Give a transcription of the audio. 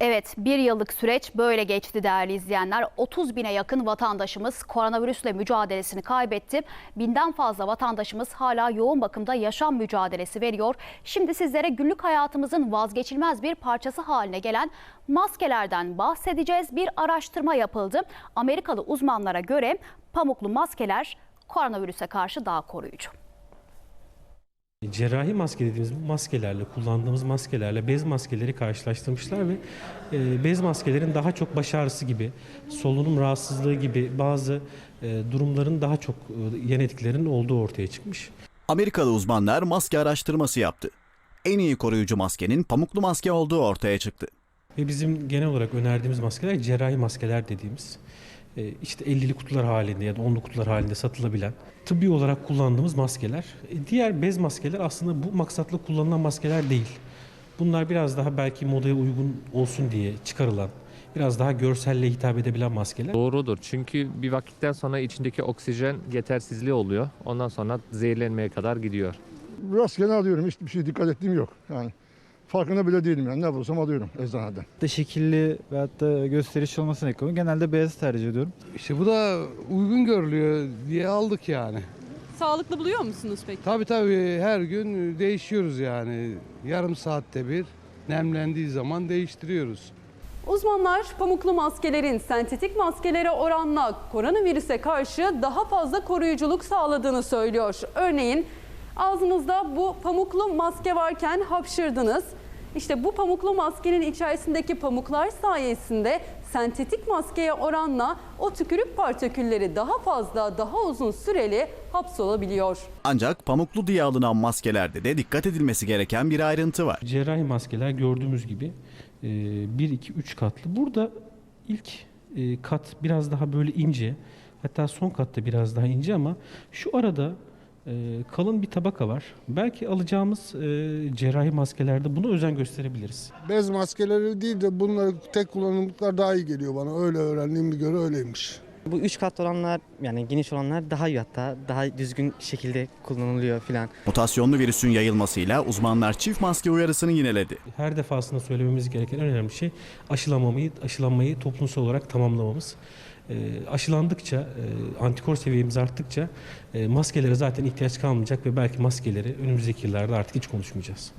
Evet bir yıllık süreç böyle geçti değerli izleyenler. 30 bine yakın vatandaşımız koronavirüsle mücadelesini kaybetti. Binden fazla vatandaşımız hala yoğun bakımda yaşam mücadelesi veriyor. Şimdi sizlere günlük hayatımızın vazgeçilmez bir parçası haline gelen maskelerden bahsedeceğiz. Bir araştırma yapıldı. Amerikalı uzmanlara göre pamuklu maskeler koronavirüse karşı daha koruyucu. Cerrahi maske dediğimiz bu maskelerle, kullandığımız maskelerle bez maskeleri karşılaştırmışlar ve e, bez maskelerin daha çok baş ağrısı gibi, solunum rahatsızlığı gibi bazı e, durumların daha çok e, yan etkilerinin olduğu ortaya çıkmış. Amerikalı uzmanlar maske araştırması yaptı. En iyi koruyucu maskenin pamuklu maske olduğu ortaya çıktı. Ve bizim genel olarak önerdiğimiz maskeler cerrahi maskeler dediğimiz e, işte 50'li kutular halinde ya da 10'lu kutular halinde satılabilen tıbbi olarak kullandığımız maskeler. E, Diğer bez maskeler aslında bu maksatla kullanılan maskeler değil. Bunlar biraz daha belki modaya uygun olsun diye çıkarılan, biraz daha görselle hitap edebilen maskeler. Doğrudur çünkü bir vakitten sonra içindeki oksijen yetersizliği oluyor. Ondan sonra zehirlenmeye kadar gidiyor. Rastgele alıyorum. Hiçbir şey dikkat ettiğim yok. Yani farkında bile değilim yani. Ne bulursam alıyorum eczaneden. da şekilli veyahut da gösterişli olmasına ediyorum. Genelde beyaz tercih ediyorum. İşte bu da uygun görülüyor diye aldık yani. Sağlıklı buluyor musunuz peki? Tabii tabii her gün değişiyoruz yani. Yarım saatte bir nemlendiği zaman değiştiriyoruz. Uzmanlar pamuklu maskelerin sentetik maskelere oranla koronavirüse karşı daha fazla koruyuculuk sağladığını söylüyor. Örneğin ağzınızda bu pamuklu maske varken hapşırdınız. İşte bu pamuklu maskenin içerisindeki pamuklar sayesinde sentetik maskeye oranla o tükürük partikülleri daha fazla, daha uzun süreli hapsolabiliyor. Ancak pamuklu diye alınan maskelerde de dikkat edilmesi gereken bir ayrıntı var. Cerrahi maskeler gördüğümüz gibi 1, 2, 3 katlı. Burada ilk e, kat biraz daha böyle ince. Hatta son katta biraz daha ince ama şu arada e, kalın bir tabaka var. Belki alacağımız e, cerrahi maskelerde bunu özen gösterebiliriz. Bez maskeleri değil de bunları tek kullanımlıklar daha iyi geliyor bana. Öyle öğrendiğim bir göre öyleymiş. Bu üç kat olanlar yani geniş olanlar daha iyi hatta daha düzgün şekilde kullanılıyor filan. Mutasyonlu virüsün yayılmasıyla uzmanlar çift maske uyarısını yineledi. Her defasında söylememiz gereken en önemli şey aşılamayı, aşılanmayı toplumsal olarak tamamlamamız. E, aşılandıkça, e, antikor seviyemiz arttıkça e, maskelere zaten ihtiyaç kalmayacak ve belki maskeleri önümüzdeki yıllarda artık hiç konuşmayacağız.